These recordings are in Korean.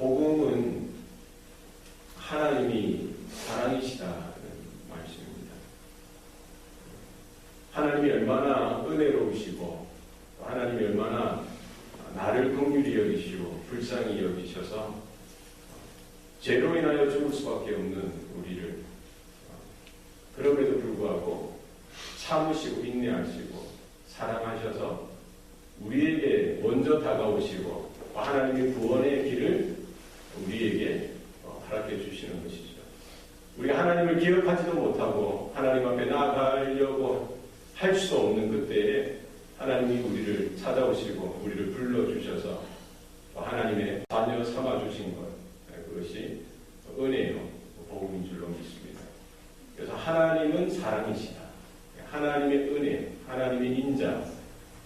복음은 하나님이 사랑이시다는 말씀입니다. 하나님이 얼마나 은혜로우시고 또 하나님이 얼마나 나를 긍휼히 여기시고 불쌍히 여기셔서 죄로 인하여 죽을 수밖에 없는 우리를 그럼에도 불구하고 참으시고 인내하시고 사랑하셔서 우리에게 먼저 다가오시고 하나님의 구원의 길을 우리에게 어, 허락해 주시는 것이죠. 우리가 하나님을 기억하지도 못하고 하나님 앞에 나아가려고 할 수도 없는 그때에 하나님이 우리를 찾아오시고 우리를 불러주셔서 하나님의 자녀 삼아주신 것 그것이 은혜요 복음인 줄로 믿습니다. 그래서 하나님은 사랑이시다. 하나님의 은혜, 하나님의 인자,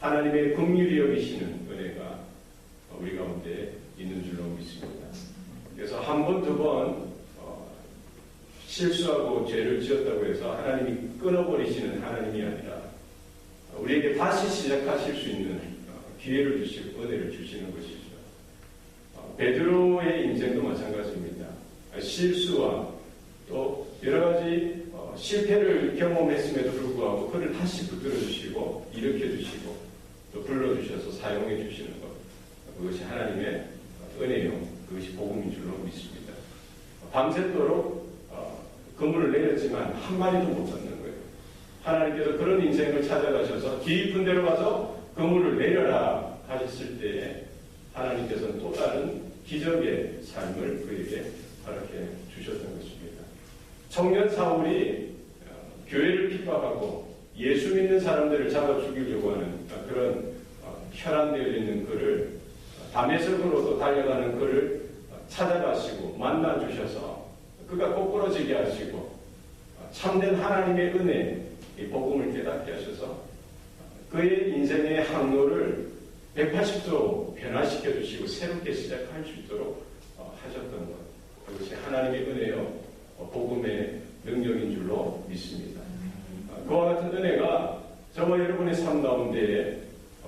하나님의 긍휼히 여기시는 은혜가 우리 가운데 있는 줄로 믿습니다. 한 번, 두 번, 어, 실수하고 죄를 지었다고 해서 하나님이 끊어버리시는 하나님이 아니라 우리에게 다시 시작하실 수 있는 어, 기회를 주시고 은혜를 주시는 것이죠. 어, 베드로의 인생도 마찬가지입니다. 실수와 또 여러 가지 어, 실패를 경험했음에도 불구하고 그를 다시 붙들어 주시고 일으켜 주시고 또 불러 주셔서 사용해 주시는 것 그것이 하나님의 은혜요 그것이 복음인 줄로 믿습니다. 밤새도록 어, 그물을 내렸지만 한 마리도 못 잡는 거예요. 하나님께서 그런 인생을 찾아가셔서 깊은 데로 가서 그물을 내려라 하셨을 때에 하나님께서는 또 다른 기적의 삶을 그에게 허락해 주셨던 것입니다. 청년 사울이 어, 교회를 핍박하고 예수 믿는 사람들을 잡아 죽이려고 하는 그런 어, 혈안되어 있는 그를 담에색으로도 달려가는 그를 찾아가시고 만나 주셔서 그가 꼬꾸러지게 하시고 어, 참된 하나님의 은혜 이 복음을 깨닫게 하셔서 그의 인생의 항로를 180도 변화시켜 주시고 새롭게 시작할 수 있도록 어, 하셨던 것 그것이 하나님의 은혜요 어, 복음의 능력인 줄로 믿습니다. 어, 그와 같은 은혜가 저와 여러분의 삶 가운데에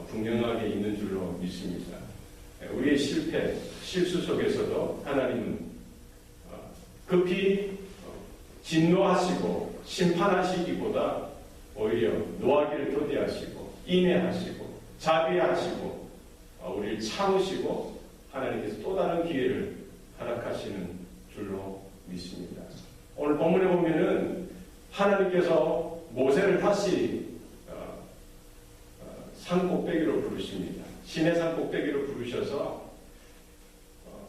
분명하게 있는 줄로 믿습니다. 우리의 실패, 실수 속에서도 하나님은 급히 진노하시고 심판하시기보다 오히려 노하기를 도대하시고 인내하시고 자비하시고 우리를 참으시고 하나님께서 또 다른 기회를 허락하시는 줄로 믿습니다. 오늘 본문에 보면은 하나님께서 모세를 다시 어, 어, 산 꼭대기로 부르십니다. 신의 산 꼭대기로 부르셔서 어,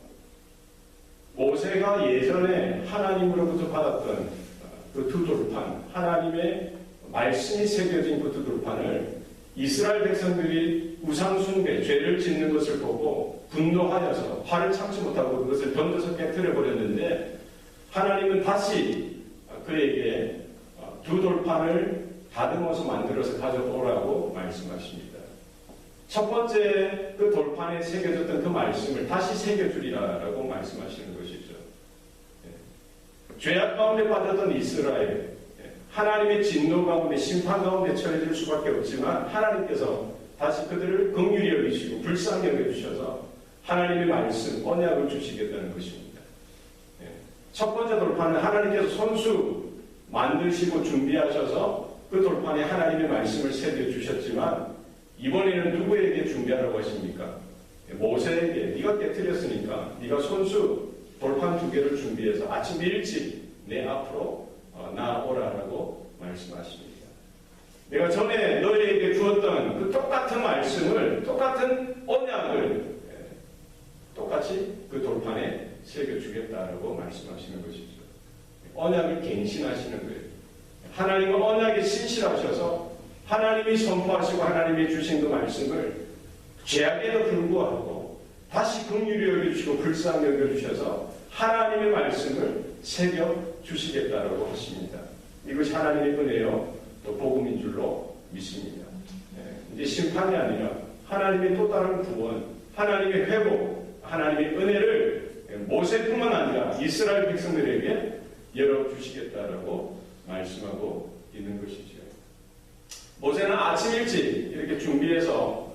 모세가 예전에 하나님으로부터 받았던 그 두 돌판, 하나님의 말씀이 새겨진 그 두 돌판을 이스라엘 백성들이 우상숭배, 죄를 짓는 것을 보고 분노하여서 화를 참지 못하고 그것을 던져서 깨뜨려 버렸는데 하나님은 다시 그에게 두 돌판을 다듬어서 만들어서 가져오라고 말씀하십니다. 첫 번째 그 돌판에 새겨졌던 그 말씀을 다시 새겨주리라라고 말씀하시는 것이죠. 죄악 가운데 빠졌던 이스라엘, 하나님의 진노 가운데 심판 가운데 처해질 수밖에 없지만 하나님께서 다시 그들을 긍휼히 여기시고 불쌍히 여겨주셔서 하나님의 말씀, 언약을 주시겠다는 것입니다. 첫 번째 돌판은 하나님께서 손수 만드시고 준비하셔서 그 돌판에 하나님의 말씀을 새겨주셨지만 이번에는 누구에게 준비하라고 하십니까? 모세에게 네가 깨뜨렸으니까 네가 손수 돌판 두 개를 준비해서 아침 일찍 내 앞으로 나오라라고 말씀하십니다. 내가 전에 너희에게 주었던 그 똑같은 말씀을 똑같은 언약을 똑같이 그 돌판에 새겨주겠다라고 말씀하시는 것이죠. 언약을 갱신하시는 거예요. 하나님은 언약에 신실하셔서 하나님이 선포하시고 하나님이 주신 그 말씀을 죄악에도 불구하고 다시 긍휼히 여겨주시고 불쌍히 여겨주셔서 하나님의 말씀을 새겨 주시겠다라고 하십니다. 이것이 하나님의 은혜요 또 복음인 줄로 믿습니다. 이제 심판이 아니라 하나님의 또 다른 구원, 하나님의 회복, 하나님의 은혜를 모세뿐만 아니라 이스라엘 백성들에게 열어 주시겠다라고 말씀하고 있는 것이죠. 모세는 아침 일찍 이렇게 준비해서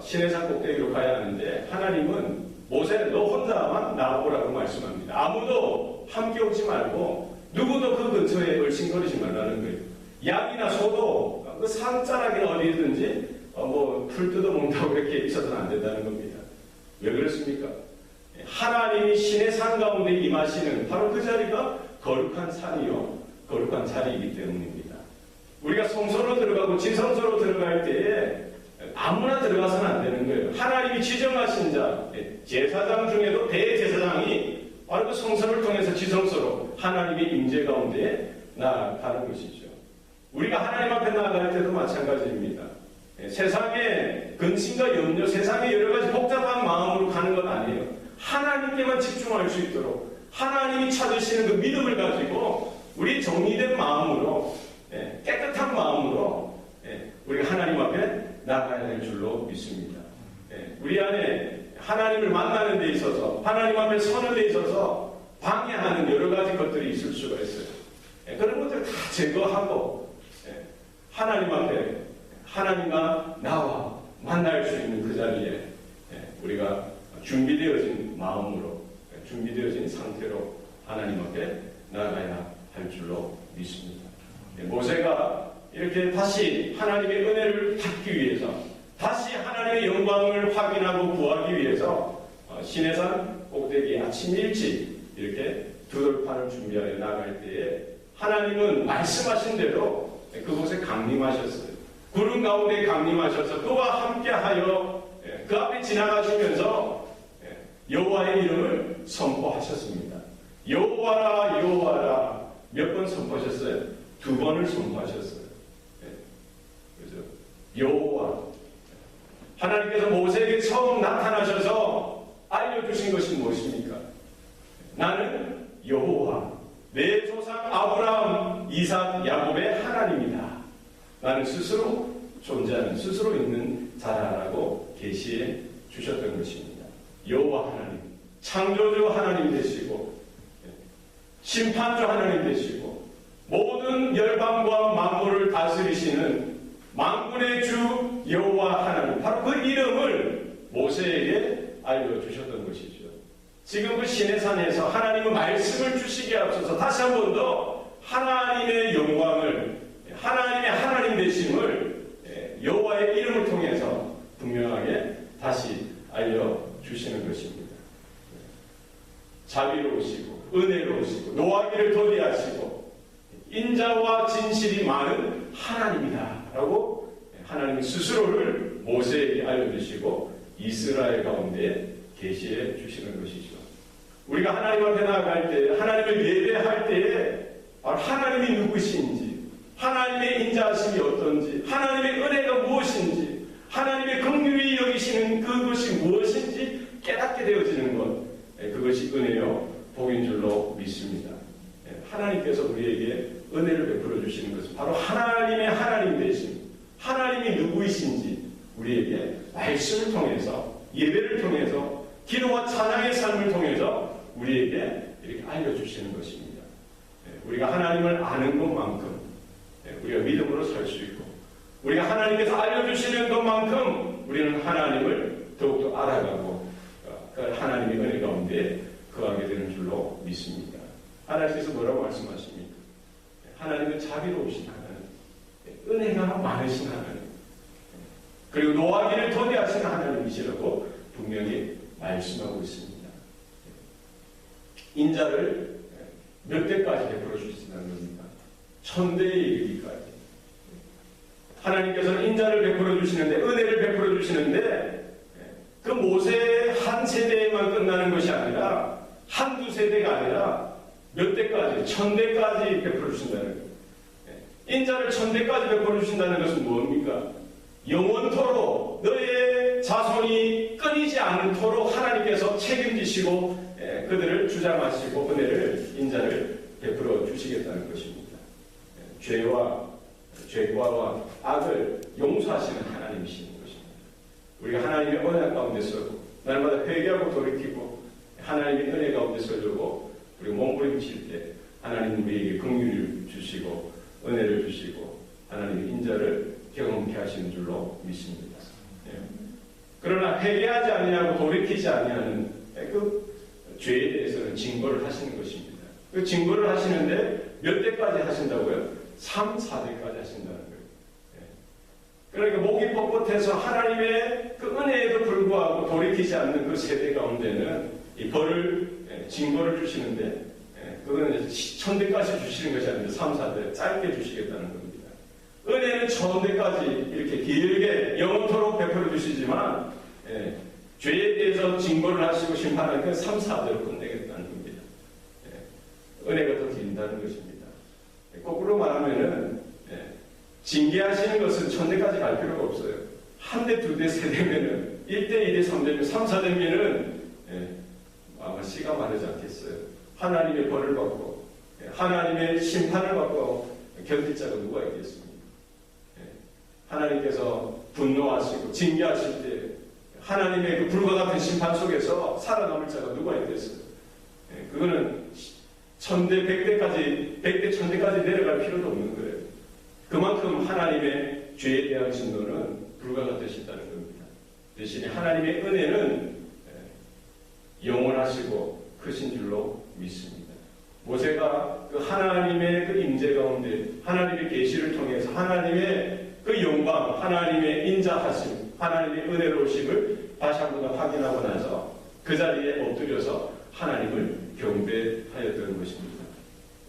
시내산 꼭대기로 가야 하는데 하나님은 모세 너 혼자만 나오라고 말씀합니다. 아무도 함께 오지 말고 누구도 그 근처에 얼씬거리지 말라는 거예요. 양이나 소도 그 산자락이 어디든지 어, 뭐풀 뜯어 먹는다고 이렇게 있어서는 안 된다는 겁니다. 왜 그렇습니까? 하나님이 신의 산 가운데 임하시는 바로 그 자리가 거룩한 산이요 거룩한 자리이기 때문입니다. 우리가 성소로 들어가고 지성소로 들어갈 때에 아무나 들어가서는 안 되는 거예요. 하나님이 지정하신 자, 제사장 중에도 대제사장이 바로 그 성소를 통해서 지성소로 하나님의 임재 가운데 나아가는 것이죠. 우리가 하나님 앞에 나아갈 때도 마찬가지입니다. 세상의 근심과 염려, 세상의 여러 가지 복잡한 마음으로 가는 것 아니에요. 하나님께만 집중할 수 있도록 하나님이 찾으시는 그 믿음을 가지고 우리 정리된 마음으로 예, 깨끗한 마음으로 예, 우리가 하나님 앞에 나가야 될 줄로 믿습니다. 예, 우리 안에 하나님을 만나는 데 있어서 하나님 앞에 서는 데 있어서 방해하는 여러 가지 것들이 있을 수가 있어요. 그런 것들 다 제거하고 하나님 앞에 하나님과 나와 만날 수 있는 그 자리에 우리가 준비되어진 마음으로 준비되어진 상태로 하나님 앞에 나가야 할 줄로 믿습니다. 모세가 이렇게 다시 하나님의 은혜를 받기 위해서 다시 하나님의 영광을 확인하고 구하기 위해서 어, 시내산 꼭대기 아침 일찍 이렇게 두 돌판을 준비하여 나갈 때에 하나님은 말씀하신 대로 그곳에 강림하셨어요. 구름 가운데 강림하셔서 그와 함께하여 예, 그 앞에 지나가시면서 예, 여호와의 이름을 선포하셨습니다. 여호와라 여호와라 몇 번 선포하셨어요? 두 번을 선포하셨어요. 예, 그죠? 여호와 하나님께서 모세에게 처음 나타나셔서 알려주신 것이 무엇입니까? 나는 여호와 내 조상 아브라함, 이삭, 야곱의 하나님이다. 나는 스스로 존재하는 스스로 있는 자라라고 계시해 주셨던 것입니다. 여호와 하나님, 창조주 하나님 되시고 심판주 하나님 되시고 모든 열방과 만물을 다스리시는 만군의 주 여호와 하나님 바로 그 이름을 모세에게 알려주셨던 것이죠. 지금 그 시내산에서 하나님의 말씀을 주시기에 앞서서 다시 한 번 더 하나님의 영광을 하나님의 하나님 되심을 예, 여호와의 이름을 통해서 분명하게 다시 알려주시는 것입니다. 자비로우시고 은혜로우시고 노하기를 도리하시고 인자와 진실이 많은 하나님이다 라고 하나님 스스로를 모세에게 알려주시고 이스라엘 가운데 계시해 주시는 것이죠. 우리가 하나님 앞에 나아갈 때 하나님을 예배할 때에 하나님이 누구신지 하나님의 인자하심이 어떤지 하나님의 은혜가 무엇인지 하나님의 긍휼히 여기시는 그것이 무엇인지 깨닫게 되어지는 것 예, 그것이 은혜요 복인 줄로 믿습니다. 예, 하나님께서 우리에게 은혜를 베풀어 주시는 것은 바로 하나님의 하나님 되심 하나님이 누구이신지 우리에게 말씀을 통해서 예배를 통해서 기도와 찬양의 삶을 통해서 우리에게 이렇게 알려주시는 것입니다. 예, 우리가 하나님을 아는 것만큼 우리가 믿음으로 살 수 있고 우리가 하나님께서 알려주시는 것만큼 우리는 하나님을 더욱더 알아가고 어, 그 하나님의 은혜 가운데 거하게 되는 줄로 믿습니다. 하나님께서 뭐라고 말씀하십니까? 하나님은 자비로우신 하나님, 은혜가 많으신 하나님, 그리고 노하기를 도대하시는 하나님이시라고 분명히 말씀하고 있습니다. 인자를 몇 대까지 베풀어 주신다는 겁니까? 천대에 이르기까지. 하나님께서는 인자를 베풀어 주시는데, 은혜를 베풀어 주시는데, 그 모세 한 세대에만 끝나는 것이 아니라, 한두 세대가 아니라, 몇 대까지, 천대까지 베풀어 주신다는 거예요. 인자를 천대까지 베풀어 주신다는 것은 뭡니까? 영원토록 너의 자손이 끊이지 않도록 하나님께서 책임지시고 그들을 주장하시고 은혜를 인자를 베풀어 주시겠다는 것입니다. 죄와 죄과와 악을 용서하시는 하나님이신 것입니다. 우리가 하나님의 언약 가운데서 날마다 회개하고 돌이키고 하나님의 은혜 가운데 서려고 우리 몸부림칠 때 하나님 우리에게 긍휼을 주시고 은혜를 주시고 하나님의 인자를 경험케 하시는 줄로 믿습니다. 예. 그러나 회개하지 아니하고 돌이키지 아니하는 그 죄에 대해서는 징벌을 하시는 것입니다. 그 징벌을 하시는데 몇 대까지 하신다고요? 3, 4대까지 하신다는 거예요. 예. 그러니까 목이 뻣뻣해서 하나님의 그 은혜에도 불구하고 돌이키지 않는 그 세대 가운데는 이 벌을, 예, 징벌을 주시는데, 예, 그거는 이제 천대까지 주시는 것이 아니라 3, 4대 짧게 주시겠다는 겁니다. 은혜는 천 대까지 이렇게 길게 영원토록 베풀어 주시지만, 예, 죄에 대해서 징벌을 하시고 심판하는 건 3, 4대로 끝내겠다는 겁니다. 예, 은혜가 더 긴다는 것입니다. 예, 거꾸로 말하면은, 예, 징계하시는 것은 천 대까지 갈 필요가 없어요. 한 대, 두 대, 세 대면은, 1대, 2대, 3대면, 3, 4대면은, 예, 씨가 마르지 않겠어요. 하나님의 벌을 받고, 예, 하나님의 심판을 받고, 견딜 자가 누가 있겠습니까? 예, 하나님께서 분노하시고, 징계하실 때, 하나님의 그 불과 같은 심판 속에서 살아남을 자가 누가 있겠어요? 예, 그거는 천대, 백대까지, 백대, 천대까지 내려갈 필요도 없는 거예요. 그만큼 하나님의 죄에 대한 진노는 불가같으시다는 겁니다. 대신에 하나님의 은혜는 예, 영원하시고 크신 줄로 믿습니다. 모세가 그 하나님의 그 임재 가운데 하나님의 계시를 통해서 하나님의 그 영광, 하나님의 인자하심, 하나님의 은혜로우심을 다시 한번더 확인하고 나서 그 자리에 엎드려서 하나님을 경배하였던 것입니다.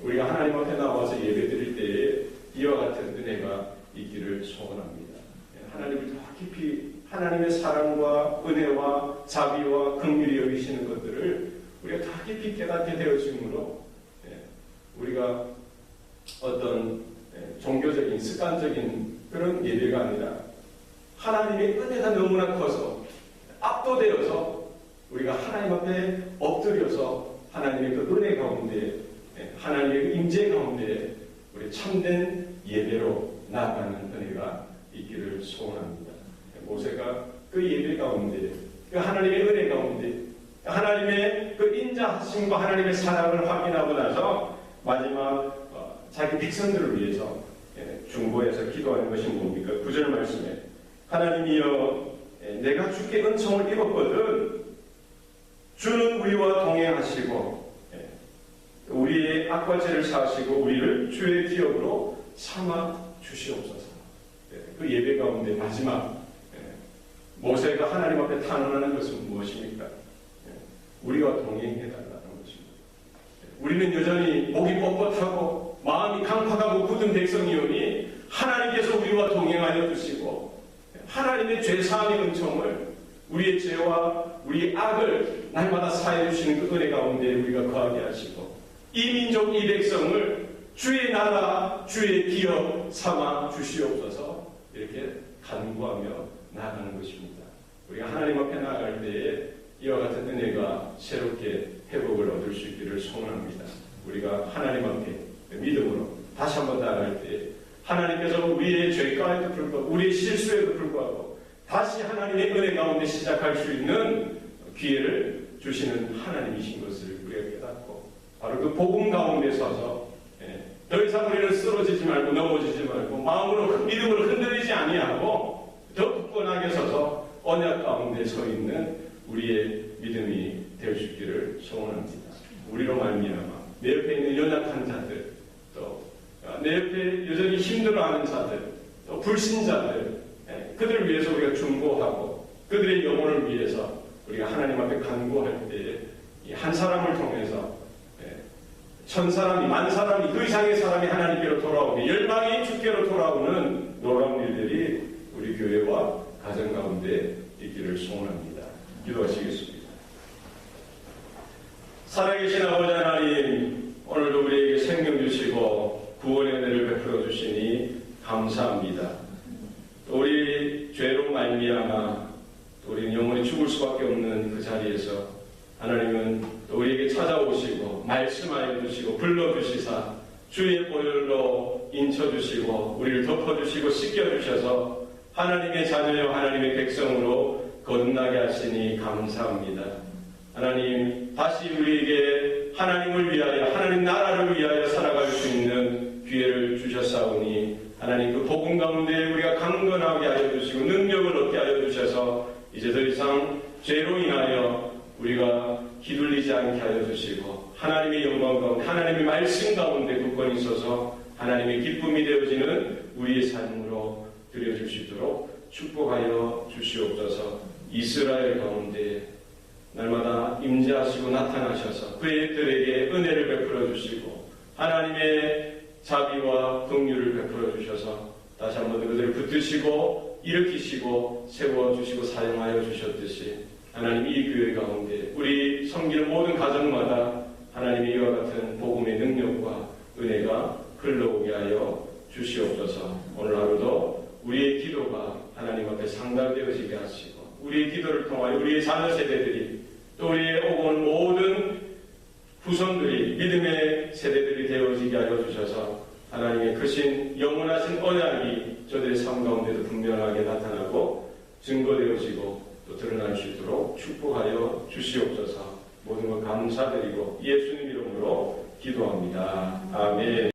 우리가 하나님 앞에 나와서 예배 드릴 때에 이와 같은 은혜가 있기를 소원합니다. 예, 하나님을 더 깊이 하나님의 사랑과 은혜와 자비와 긍휼히 여기시는 것들을 우리가 더 깊이 깨닫게 되어짐으로 예, 우리가 어떤 예, 종교적인 습관적인 그런 예배가 아니라 하나님의 은혜가 너무나 커서 압도되어서 우리가 하나님 앞에 엎드려서 하나님의 그 은혜 가운데 예, 하나님의 그 임재 가운데 우리 참된 예배로 나아가는 은혜가 있기를 소원합니다. 모세가 그 예배 가운데 그 하나님의 은혜 가운데 하나님의 그 인자하심과 하나님의 사랑을 확인하고 나서 마지막 어, 자기 백성들을 위해서 예, 중보해서 기도하는 것이 뭡니까? 구절 말씀에 하나님이여 예, 내가 주께 은총을 입었거든 주는 우리와 동행하시고 예, 우리의 악과 죄를 사하시고 우리를 주의 기업으로 삼아 주시옵소서. 예, 그 예배 가운데 마지막 예, 모세가 하나님 앞에 탄원하는 것은 무엇입니까? 예, 우리와 동행해달라는 것입니다. 예, 우리는 여전히 목이 뻣뻣하고 마음이 강팍하고 굳은 백성이오니 하나님께서 우리와 동행하여 주시고 예, 하나님의 죄 사함의 은총을 우리의 죄와 우리의 악을 날마다 사해 주시는 그 은혜 가운데 우리가 거하게 하시고 이 민족 이 백성을 주의 나라 주의 기업 삼아 주시옵소서 이렇게 간구하며 나아가는 것입니다. 우리가 하나님 앞에 나아갈 때에 이와 같은 은혜가 새롭게 회복을 얻을 수 있기를 소원합니다. 우리가 하나님 앞에 믿음으로 다시 한번 나아갈 때 하나님께서 우리의 죄가에도 불구하고 우리의 실수에도 불구하고 다시 하나님의 은혜 가운데 시작할 수 있는 기회를 주시는 하나님이신 것을 우리가 깨닫고 바로 그 복음 가운데 서서 예, 더 이상 우리는 쓰러지지 말고 넘어지지 말고 마음으로 믿음으로 흔들리지 아니하고 더 굳건하게 서서 언약 가운데 서 있는 우리의 믿음이 될 수 있기를 소원합니다. 우리로 말미암아 내 옆에 있는 연약한 자들 또 내 옆에 여전히 힘들어하는 자들 또 불신자들 예, 그들을 위해서 우리가 중보하고 그들의 영혼을 위해서 우리가 하나님 앞에 간구할 때에 이한 사람을 통해서 예, 천 사람이 만 사람이 그 이상의 사람이 하나님께로 돌아오게 열방이 주께로 돌아오는 놀라운 일들이 우리 교회와 가정 가운데 있기를 소원합니다. 기도하시겠습니다. 살아계신 아버지 하나님 오늘도 우리에게 생명 주시고 구원의 은혜를 베풀어 주시니 감사합니다. 또 우리 죄로 말미암아 또 우리는 영원히 죽을 수밖에 없는 그 자리에서 하나님은 또 우리에게 찾아오시고 말씀하여 주시고 불러주시사 주의 보혈로 인쳐주시고 우리를 덮어주시고 씻겨주셔서 하나님의 자녀여 하나님의 백성으로 거듭나게 하시니 감사합니다. 하나님 다시 우리에게 하나님을 위하여 하나님 나라를 위하여 살아갈 수 있는 기회를 주셨사오니 하나님 그 복음 가운데 우리가 강건하게 하여 주시고 능력을 얻게 하여 주셔서 이제 더 이상 죄로 인하여 우리가 휘둘리지 않게 않게 하여 주시고 하나님의 영광 가운데 하나님의 말씀 가운데 굳건히 있어서 하나님의 기쁨이 되어지는 우리의 삶으로 드려주시도록 축복하여 주시옵소서. 이스라엘 가운데 날마다 임재하시고 나타나셔서 그들에게 은혜를 베풀어 주시고 하나님의 자비와 긍휼을 베풀어 주셔서 다시 한번 그들을 붙드시고 일으키시고 세워 주시고 사용하여 주셨듯이 하나님 이 교회 가운데 우리 섬기는 모든 가정마다 하나님의 이와 같은 복음의 능력과 은혜가 흘러오게 하여 주시옵소서. 오늘 하루도 우리의 기도가 하나님 앞에 상달되어지게 하시고 우리의 기도를 통하여 우리의 자녀 세대들이 또 우리의 오고 온 모든 후손들이 믿음의 세대들이 되어지게 하여 주셔서 하나님의 크신 영원하신 언약이 저들의 삶 가운데도 분명하게 나타나고 증거되어지고 또 드러날 수 있도록 축복하여 주시옵소서 모든 것 감사드리고 예수님 이름으로 기도합니다. 아멘.